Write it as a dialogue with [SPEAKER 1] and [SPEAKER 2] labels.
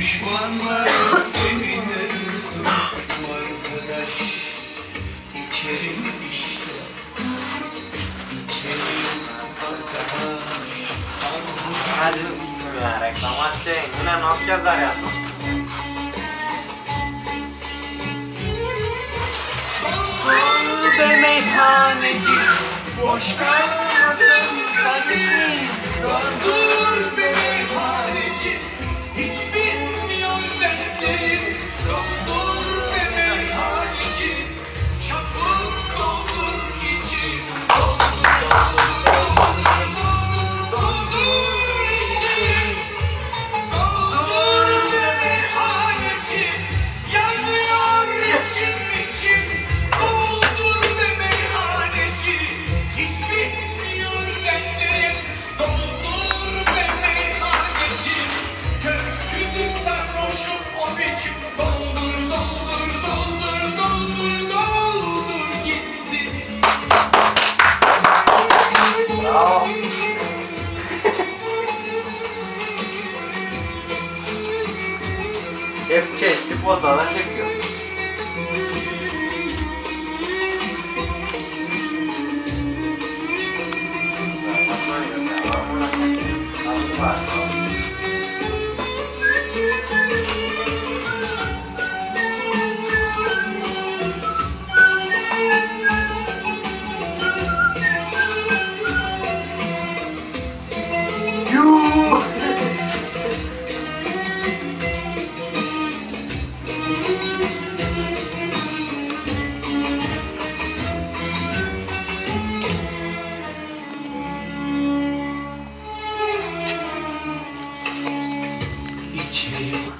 [SPEAKER 1] Düşmanlar evine Bu arkadaş içerim işte. İçerim arkadaş.
[SPEAKER 2] Hadi ya reklam açayım. Yine
[SPEAKER 1] be meyhaneci. Boş kalmasın sanki Doldur
[SPEAKER 2] Eu escuchei, tipo, botão, achei
[SPEAKER 1] İçerim